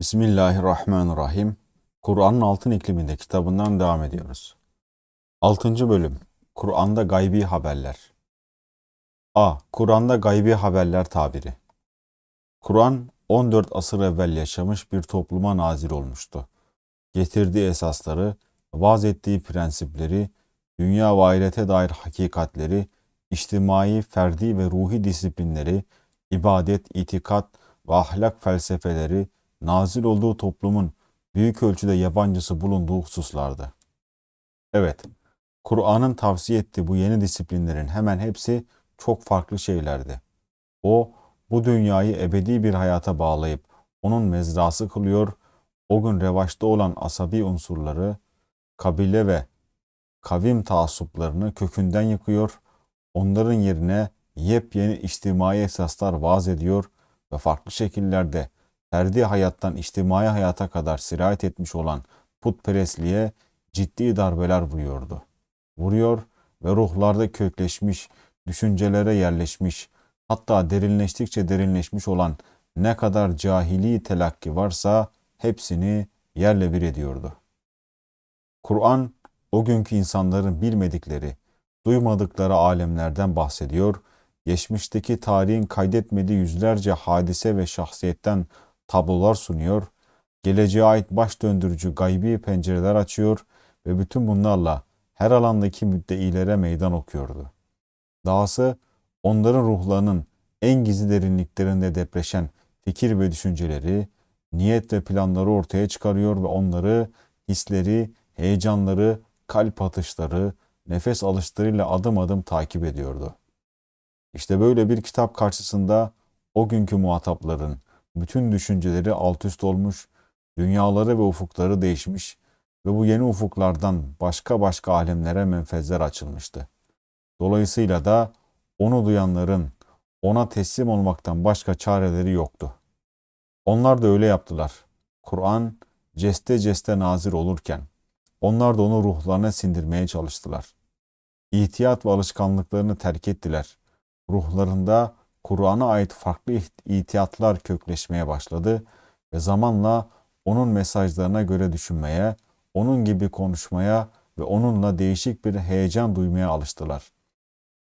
Bismillahirrahmanirrahim. Kur'an'ın Altın İkliminde kitabından devam ediyoruz. 6. Bölüm Kur'an'da Gaybi Haberler A. Kur'an'da Gaybi Haberler tabiri Kur'an 14 asır evvel yaşamış bir topluma nazil olmuştu. Getirdiği esasları, vaz ettiği prensipleri, dünya ve dair hakikatleri, içtimai, ferdi ve ruhi disiplinleri, ibadet, itikat ve ahlak felsefeleri, nazil olduğu toplumun büyük ölçüde yabancısı bulunduğu hususlardı. Evet, Kur'an'ın tavsiye ettiği bu yeni disiplinlerin hemen hepsi çok farklı şeylerdi. O, bu dünyayı ebedi bir hayata bağlayıp onun mezrası kılıyor, o gün revaçta olan asabi unsurları, kabile ve kavim taassuplarını kökünden yıkıyor, onların yerine yepyeni içtimai esaslar vaaz ediyor ve farklı şekillerde ferdi hayattan içtimai hayata kadar sirayet etmiş olan putperestliğe ciddi darbeler vuruyordu. Vuruyor ve ruhlarda kökleşmiş, düşüncelere yerleşmiş, hatta derinleştikçe derinleşmiş olan ne kadar cahili telakki varsa hepsini yerle bir ediyordu. Kur'an o günkü insanların bilmedikleri, duymadıkları alemlerden bahsediyor, geçmişteki tarihin kaydetmediği yüzlerce hadise ve şahsiyetten tablolar sunuyor, geleceğe ait baş döndürücü gaybi pencereler açıyor ve bütün bunlarla her alandaki müddeilere meydan okuyordu. Dahası onların ruhlarının en gizli derinliklerinde depreşen fikir ve düşünceleri, niyet ve planları ortaya çıkarıyor ve onları hisleri, heyecanları, kalp atışları, nefes alışlarıyla adım adım takip ediyordu. İşte böyle bir kitap karşısında o günkü muhatapların bütün düşünceleri alt üst olmuş, dünyaları ve ufukları değişmiş ve bu yeni ufuklardan başka başka alemlere menfezler açılmıştı. Dolayısıyla da onu duyanların ona teslim olmaktan başka çareleri yoktu. Onlar da öyle yaptılar. Kur'an ceste ceste nazir olurken onlar da onu ruhlarına sindirmeye çalıştılar. İhtiyat ve alışkanlıklarını terk ettiler. Ruhlarında Kur'an'a ait farklı ihtiyatlar kökleşmeye başladı ve zamanla onun mesajlarına göre düşünmeye, onun gibi konuşmaya ve onunla değişik bir heyecan duymaya alıştılar.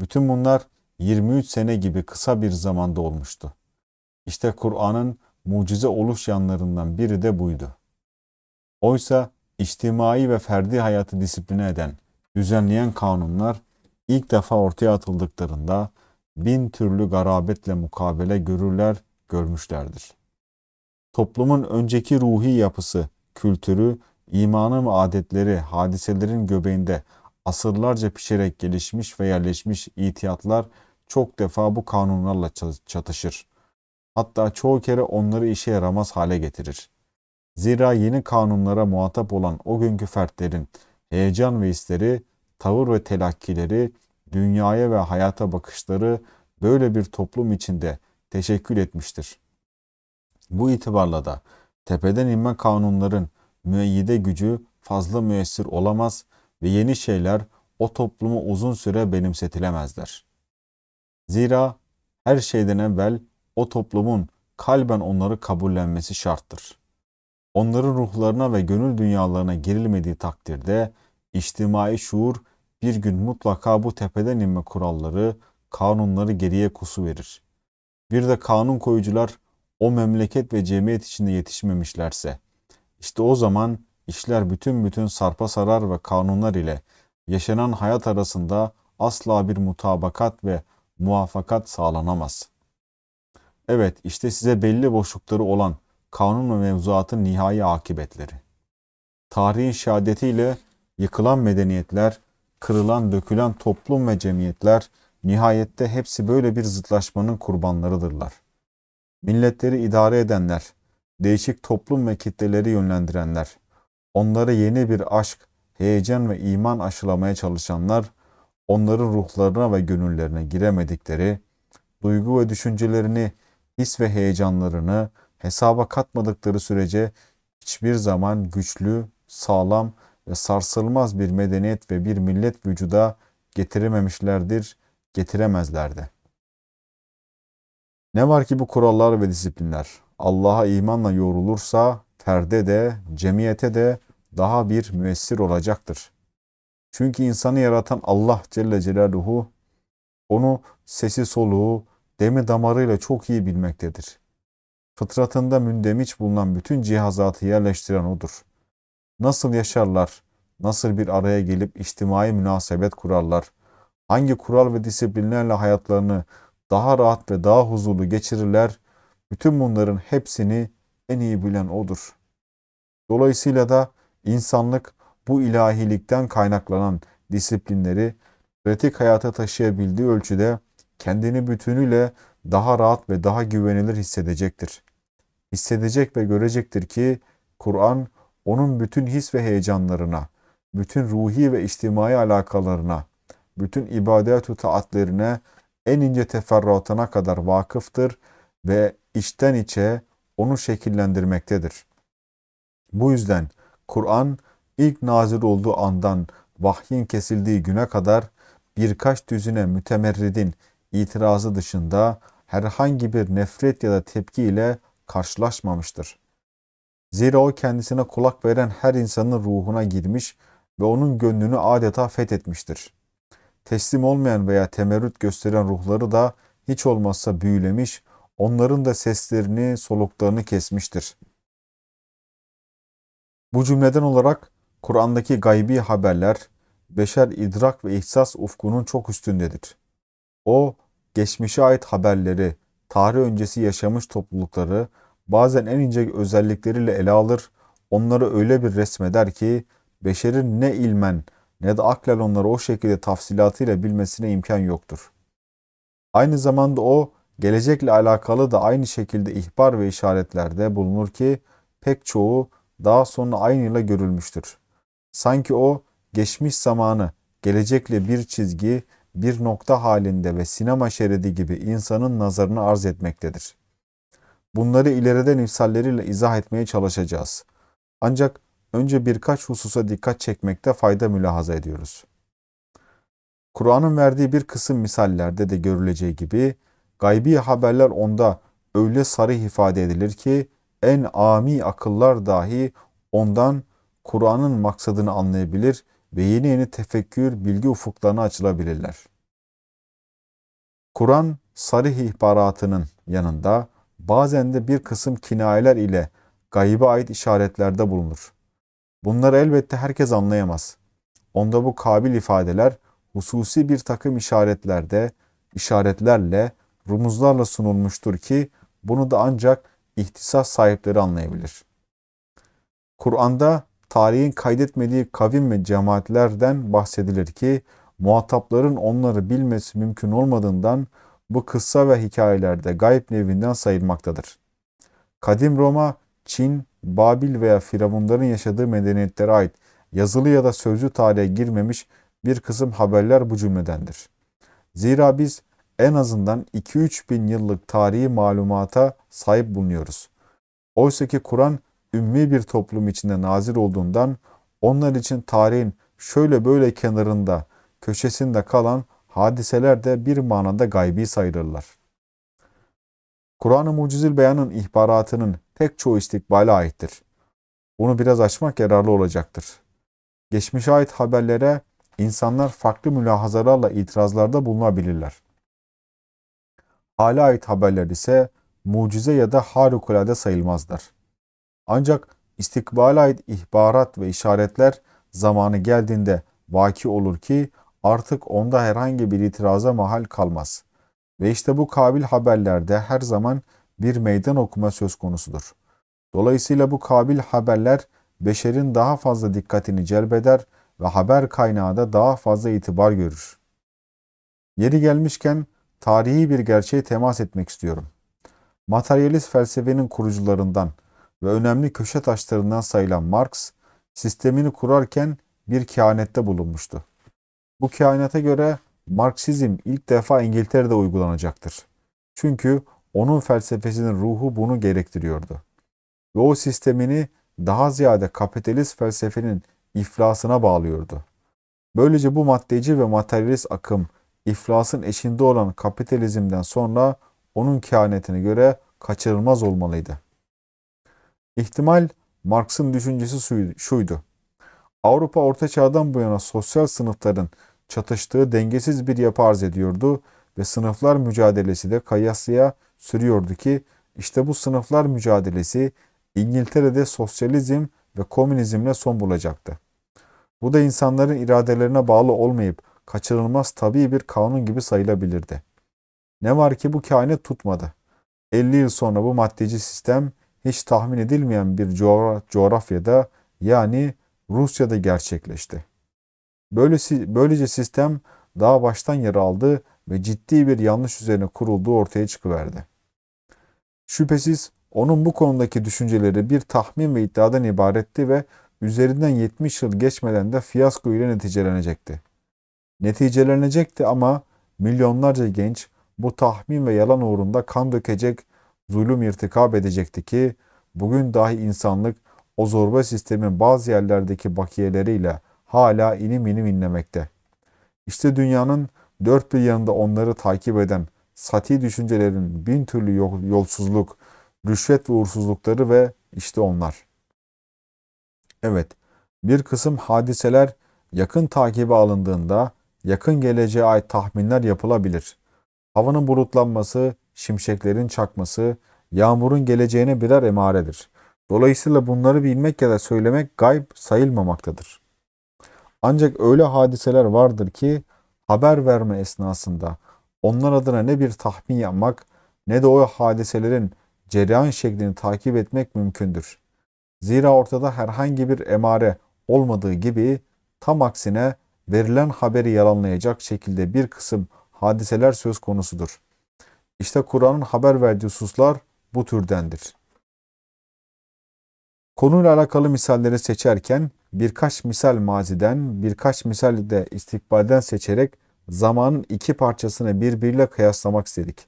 Bütün bunlar 23 sene gibi kısa bir zamanda olmuştu. İşte Kur'an'ın mucize oluş yanlarından biri de buydu. Oysa içtimai ve ferdi hayatı disipline eden, düzenleyen kanunlar ilk defa ortaya atıldıklarında bin türlü garabetle mukabele görürler, görmüşlerdir. Toplumun önceki ruhi yapısı, kültürü, imanı ve adetleri, hadiselerin göbeğinde asırlarca pişerek gelişmiş ve yerleşmiş itiyatlar çok defa bu kanunlarla çatışır. Hatta çoğu kere onları işe yaramaz hale getirir. Zira yeni kanunlara muhatap olan o günkü fertlerin heyecan ve hisleri, tavır ve telakkileri dünyaya ve hayata bakışları böyle bir toplum içinde teşekkül etmiştir. Bu itibarla da tepeden inme kanunların müeyyide gücü fazla müessir olamaz ve yeni şeyler o topluma uzun süre benimsetilemezler. Zira her şeyden evvel o toplumun kalben onları kabullenmesi şarttır. Onların ruhlarına ve gönül dünyalarına girilmediği takdirde içtimai şuur bir gün mutlaka bu tepeden inme kuralları, kanunları geriye kusu verir. Bir de kanun koyucular o memleket ve cemiyet içinde yetişmemişlerse, işte o zaman işler bütün bütün sarpa sarar ve kanunlar ile yaşanan hayat arasında asla bir mutabakat ve muvaffakat sağlanamaz. Evet, işte size belli boşlukları olan kanun ve mevzuatın nihai akıbetleri. Tarihin şehadetiyle yıkılan medeniyetler, kırılan dökülen toplum ve cemiyetler nihayette hepsi böyle bir zıtlaşmanın kurbanlarıdırlar. Milletleri idare edenler, değişik toplum ve kitleleri yönlendirenler, onları yeni bir aşk, heyecan ve iman aşılamaya çalışanlar, onların ruhlarına ve gönüllerine giremedikleri, duygu ve düşüncelerini, his ve heyecanlarını hesaba katmadıkları sürece hiçbir zaman güçlü, sağlam ve sarsılmaz bir medeniyet ve bir millet vücuda getirememişlerdir, getiremezlerdi. Ne var ki bu kurallar ve disiplinler Allah'a imanla yoğrulursa ferde de cemiyete de daha bir müessir olacaktır. Çünkü insanı yaratan Allah Celle Celaluhu onu sesi soluğu, demi damarıyla çok iyi bilmektedir. Fıtratında mündemiç bulunan bütün cihazatı yerleştiren O'dur. Nasıl yaşarlar, nasıl bir araya gelip içtimai münasebet kurarlar, hangi kural ve disiplinlerle hayatlarını daha rahat ve daha huzurlu geçirirler, bütün bunların hepsini en iyi bilen O'dur. Dolayısıyla da insanlık bu ilahilikten kaynaklanan disiplinleri pratik hayata taşıyabildiği ölçüde kendini bütünüyle daha rahat ve daha güvenilir hissedecektir. Hissedecek ve görecektir ki Kur'an onun bütün his ve heyecanlarına, bütün ruhi ve içtimai alakalarına, bütün ibadet-ü taatlerine en ince teferruatına kadar vakıftır ve içten içe onu şekillendirmektedir. Bu yüzden Kur'an ilk nazil olduğu andan vahyin kesildiği güne kadar birkaç düzine mütemerridin itirazı dışında herhangi bir nefret ya da tepki ile karşılaşmamıştır. Zira o kendisine kulak veren her insanın ruhuna girmiş ve onun gönlünü adeta fethetmiştir. Teslim olmayan veya temerrüt gösteren ruhları da hiç olmazsa büyülemiş, onların da seslerini, soluklarını kesmiştir. Bu cümleden olarak Kur'an'daki gaybi haberler, beşer idrak ve ihsas ufkunun çok üstündedir. O, geçmişe ait haberleri, tarih öncesi yaşamış toplulukları, bazen en ince özellikleriyle ele alır, onları öyle bir resmeder ki, beşerin ne ilmen ne de aklen onları o şekilde tafsilatıyla bilmesine imkan yoktur. Aynı zamanda o, gelecekle alakalı da aynı şekilde ihbar ve işaretlerde bulunur ki, pek çoğu daha sonra aynıyla görülmüştür. Sanki o, geçmiş zamanı, gelecekle bir çizgi, bir nokta halinde ve sinema şeridi gibi insanın nazarını arz etmektedir. Bunları ileriden imsalleriyle izah etmeye çalışacağız. Ancak önce birkaç hususa dikkat çekmekte fayda mülahaza ediyoruz. Kur'an'ın verdiği bir kısım misallerde de görüleceği gibi gaybi haberler onda öyle sarı ifade edilir ki en ami akıllar dahi ondan Kur'an'ın maksadını anlayabilir ve yeni yeni tefekkür, bilgi ufuklarına açılabilirler. Kur'an sarih ihbaratının yanında bazen de bir kısım kinayeler ile gaybe ait işaretlerde bulunur. Bunları elbette herkes anlayamaz. Onda bu kabil ifadeler hususi bir takım işaretlerde, işaretlerle, rumuzlarla sunulmuştur ki bunu da ancak ihtisas sahipleri anlayabilir. Kur'an'da tarihin kaydetmediği kavim ve cemaatlerden bahsedilir ki muhatapların onları bilmesi mümkün olmadığından bu kıssa ve hikayelerde gayb nevinden sayılmaktadır. Kadim Roma, Çin, Babil veya Firavunların yaşadığı medeniyetlere ait yazılı ya da sözlü tarihe girmemiş bir kısım haberler bu cümledendir. Zira biz en azından 2-3 bin yıllık tarihi malumata sahip bulunuyoruz. Oysa ki Kur'an ümmi bir toplum içinde nazir olduğundan onlar için tarihin şöyle böyle kenarında, köşesinde kalan hadiseler de bir manada gaybi sayılırlar. Kur'an-ı Mucizül Beyan'ın ihbaratının pek çoğu istikbale aittir. Bunu biraz açmak yararlı olacaktır. Geçmişe ait haberlere insanlar farklı mülahazalarla itirazlarda bulunabilirler. Hale ait haberler ise mucize ya da harikulade sayılmazlar. Ancak istikbale ait ihbarat ve işaretler zamanı geldiğinde vaki olur ki artık onda herhangi bir itiraza mahal kalmaz. Ve işte bu kabil haberlerde her zaman bir meydan okuma söz konusudur. Dolayısıyla bu kabil haberler beşerin daha fazla dikkatini celbeder ve haber kaynağı da daha fazla itibar görür. Yeri gelmişken tarihi bir gerçeğe temas etmek istiyorum. Materyalist felsefenin kurucularından ve önemli köşe taşlarından sayılan Marx, sistemini kurarken bir kehanette bulunmuştu. Bu kehanete göre Marksizm ilk defa İngiltere'de uygulanacaktır. Çünkü onun felsefesinin ruhu bunu gerektiriyordu. Ve o sistemini daha ziyade kapitalist felsefenin iflasına bağlıyordu. Böylece bu maddeci ve materyalist akım iflasın eşinde olan kapitalizmden sonra onun kehanetine göre kaçırılmaz olmalıydı. İhtimal Marx'ın düşüncesi şuydu. Avrupa Orta Çağ'dan bu yana sosyal sınıfların çatıştığı dengesiz bir yapı arz ediyordu ve sınıflar mücadelesi de kayasıya sürüyordu ki işte bu sınıflar mücadelesi İngiltere'de sosyalizm ve komünizmle son bulacaktı. Bu da insanların iradelerine bağlı olmayıp kaçırılmaz tabii bir kanun gibi sayılabilirdi. Ne var ki bu kainat tutmadı. 50 yıl sonra bu maddeci sistem hiç tahmin edilmeyen bir coğra- coğrafyada yani Rusya'da gerçekleşti. Böylesi, böylece sistem daha baştan yer aldı ve ciddi bir yanlış üzerine kurulduğu ortaya çıkıverdi. Şüphesiz onun bu konudaki düşünceleri bir tahmin ve iddiadan ibaretti ve üzerinden 70 yıl geçmeden de fiyasko ile neticelenecekti. Neticelenecekti ama milyonlarca genç bu tahmin ve yalan uğrunda kan dökecek, zulüm irtikap edecekti ki bugün dahi insanlık o zorba sistemin bazı yerlerdeki bakiyeleriyle hala inim inim inlemekte. İşte dünyanın dört bir yanında onları takip eden sati düşüncelerin bin türlü yol- yolsuzluk, rüşvet ve uğursuzlukları ve işte onlar. Evet, bir kısım hadiseler yakın takibe alındığında yakın geleceğe ait tahminler yapılabilir. Havanın bulutlanması, şimşeklerin çakması, yağmurun geleceğine birer emaredir. Dolayısıyla bunları bilmek ya da söylemek gayb sayılmamaktadır. Ancak öyle hadiseler vardır ki haber verme esnasında onlar adına ne bir tahmin yapmak ne de o hadiselerin cereyan şeklini takip etmek mümkündür. Zira ortada herhangi bir emare olmadığı gibi tam aksine verilen haberi yalanlayacak şekilde bir kısım hadiseler söz konusudur. İşte Kur'an'ın haber verdiği hususlar bu türdendir. Konuyla alakalı misalleri seçerken birkaç misal maziden, birkaç misal de istikbalden seçerek zamanın iki parçasını birbiriyle kıyaslamak istedik.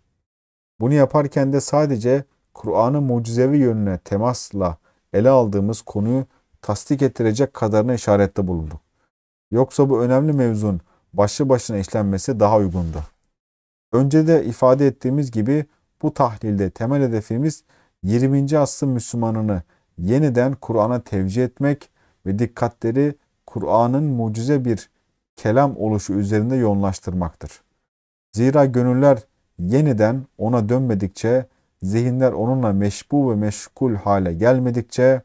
Bunu yaparken de sadece Kur'an'ın mucizevi yönüne temasla ele aldığımız konuyu tasdik ettirecek kadarına işarette bulunduk. Yoksa bu önemli mevzun başlı başına işlenmesi daha uygundu. Önce de ifade ettiğimiz gibi bu tahlilde temel hedefimiz 20. asrın Müslümanını yeniden Kur'an'a tevcih etmek ve dikkatleri Kur'an'ın mucize bir kelam oluşu üzerinde yoğunlaştırmaktır. Zira gönüller yeniden ona dönmedikçe, zihinler onunla meşbu ve meşgul hale gelmedikçe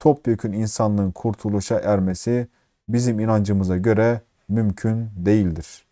topyekün insanlığın kurtuluşa ermesi bizim inancımıza göre mümkün değildir.